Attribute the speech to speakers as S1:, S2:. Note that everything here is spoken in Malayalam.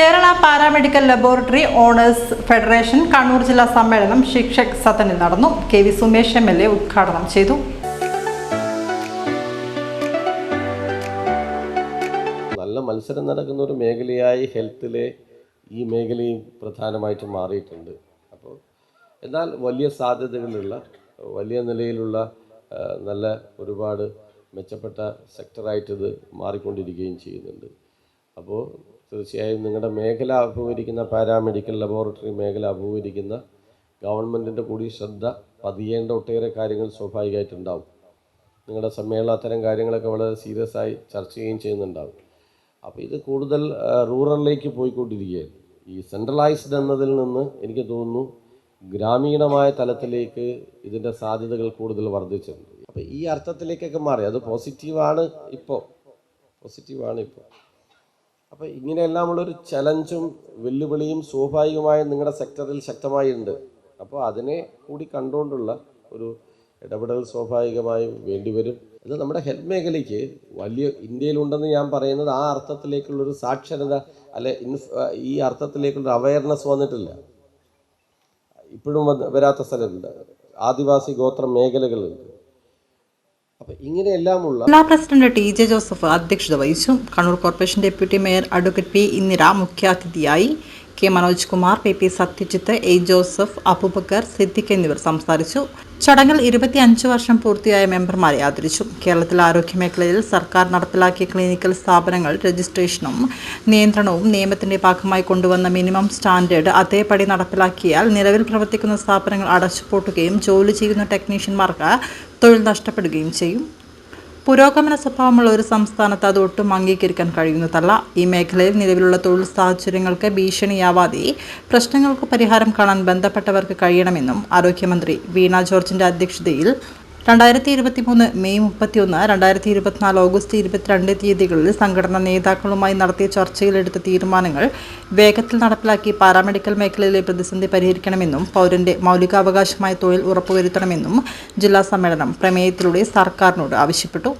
S1: Kerala paramedical laboratory owners federation Kannur ജില്ലാ സമ്മേളനം ശിക്ഷക് സദനിൽ നടന്നു. K V Sumesh M L A ഉദ്ഘാടനം ചെയ്തു.
S2: നല്ല മത്സരം നടക്കുന്ന ഒരു മേഖലയായി ഹെൽത്തിലെ ഈ മേഖലയും പ്രധാനമായിട്ടും മാറിയിട്ടുണ്ട്. അപ്പോൾ എന്നാൽ വലിയ സാധ്യതകളുള്ള വലിയ നിലയിലുള്ള നല്ല ഒരുപാട് മെച്ചപ്പെട്ട സെക്ടറായിട്ടിത് മാറിക്കൊണ്ടിരിക്കുകയും ചെയ്യുന്നുണ്ട്. അപ്പോൾ തീർച്ചയായും നിങ്ങളുടെ മേഖല അഭിമുഖീകരിക്കുന്ന പാരാമെഡിക്കൽ ലബോറട്ടറി മേഖല അഭിമുഖീകരിക്കുന്ന ഗവൺമെന്റിന്റെ കൂടി ശ്രദ്ധ പതിയേണ്ട ഒട്ടേറെ കാര്യങ്ങൾ സ്വാഭാവികമായിട്ടുണ്ടാവും. നിങ്ങളുടെ സമ്മേളനം അത്തരം കാര്യങ്ങളൊക്കെ വളരെ സീരിയസ് ആയി ചർച്ച ചെയ്യുകയും ചെയ്യുന്നുണ്ടാവും. അപ്പോൾ ഇത് കൂടുതൽ റൂറലിലേക്ക് പോയിക്കൊണ്ടിരിക്കുകയാണ്. ഈ സെൻട്രലൈസ്ഡ് എന്നതിൽ നിന്ന് എനിക്ക് തോന്നുന്നു ഗ്രാമീണമായ തലത്തിലേക്ക് ഇതിന്റെ സാധ്യതകൾ കൂടുതൽ വർദ്ധിച്ചിട്ടുണ്ട്. അപ്പോൾ ഈ അർത്ഥത്തിലേക്കൊക്കെ മാറി. അത് പോസിറ്റീവാണ് ഇപ്പോൾ പോസിറ്റീവാണ് ഇപ്പോൾ അപ്പോൾ ഇങ്ങനെയെല്ലാമുള്ളൊരു ചലഞ്ചും വെല്ലുവിളിയും സ്വാഭാവികമായും നിങ്ങളുടെ സെക്ടറിൽ ശക്തമായി ഉണ്ട് അപ്പോൾ അതിനെ കൂടി കണ്ടുകൊണ്ടുള്ള ഒരു ഇടപെടൽ സ്വാഭാവികമായും വേണ്ടിവരും ഇത് നമ്മുടെ ഹെൽത്ത് മേഖലയ്ക്ക് വലിയ ഇന്ത്യയിലുണ്ടെന്ന് ഞാൻ പറയുന്നത് ആ അർത്ഥത്തിലേക്കുള്ളൊരു സാക്ഷരത അല്ലെ ഈ അർത്ഥത്തിലേക്കുള്ള അവയർനെസ് വന്നിട്ടില്ല. ഇപ്പോഴും വരാത്ത സ്ഥലമുണ്ട് ആദിവാസി ഗോത്ര മേഖലകളുണ്ട്. അപ്പം ഇങ്ങനെയെല്ലാമുള്ള
S1: ജില്ലാ പ്രസിഡന്റ് ടി ജെ ജോസഫ് അധ്യക്ഷത വഹിച്ചു. Kannur corporation deputy mayor advocate P Indira മുഖ്യാതിഥിയായി K Manoj Kumar P P Sathyajith A Joseph Abubakar Siddique എന്നിവർ സംസാരിച്ചു. ചടങ്ങിൽ ഇരുപത്തിയഞ്ച് വർഷം പൂർത്തിയായ മെമ്പർമാരെ ആദരിച്ചു. കേരളത്തിലെ ആരോഗ്യമേഖലയിൽ സർക്കാർ നടപ്പിലാക്കിയ ക്ലിനിക്കൽ സ്ഥാപനങ്ങൾ രജിസ്ട്രേഷനും നിയന്ത്രണവും നിയമത്തിന്റെ ഭാഗമായി കൊണ്ടുവന്ന മിനിമം സ്റ്റാൻഡേർഡ് അതേപടി നടപ്പിലാക്കിയാൽ നിലവിൽ പ്രവർത്തിക്കുന്ന സ്ഥാപനങ്ങൾ അടച്ചുപൂട്ടുകയും ജോലി ചെയ്യുന്ന ടെക്നീഷ്യന്മാർക്ക് തൊഴിൽ നഷ്ടപ്പെടുകയും ചെയ്യും. പുരോഗമന സ്വഭാവമുള്ള ഒരു സംസ്ഥാനത്ത് അത് ഒട്ടും അംഗീകരിക്കാൻ കഴിയുന്നതല്ല. ഈ മേഖലയിൽ നിലവിലുള്ള തൊഴിൽ സാഹചര്യങ്ങൾക്ക് ഭീഷണിയാവാതെ പ്രശ്നങ്ങൾക്ക് പരിഹാരം കാണാൻ ബന്ധപ്പെട്ടവർക്ക് കഴിയണമെന്നും ആരോഗ്യമന്ത്രി വീണ ജോർജിന്റെ അധ്യക്ഷതയിൽ രണ്ടായിരത്തി ഇരുപത്തി മൂന്ന് മെയ് മുപ്പത്തിയൊന്ന് രണ്ടായിരത്തി ഇരുപത്തിനാല് ഓഗസ്റ്റ് ഇരുപത്തിരണ്ട് തീയതികളിൽ സംഘടനാ നേതാക്കളുമായി നടത്തിയ ചർച്ചയിലെടുത്ത തീരുമാനങ്ങൾ വേഗത്തിൽ നടപ്പിലാക്കി പാരാമെഡിക്കൽ മേഖലയിലെ പ്രതിസന്ധി പരിഹരിക്കണമെന്നും പൗരന്റെ മൗലികാവകാശമായ തൊഴിൽ ഉറപ്പുവരുത്തണമെന്നും ജില്ലാ സമ്മേളനം പ്രമേയത്തിലൂടെ സർക്കാരിനോട് ആവശ്യപ്പെട്ടു.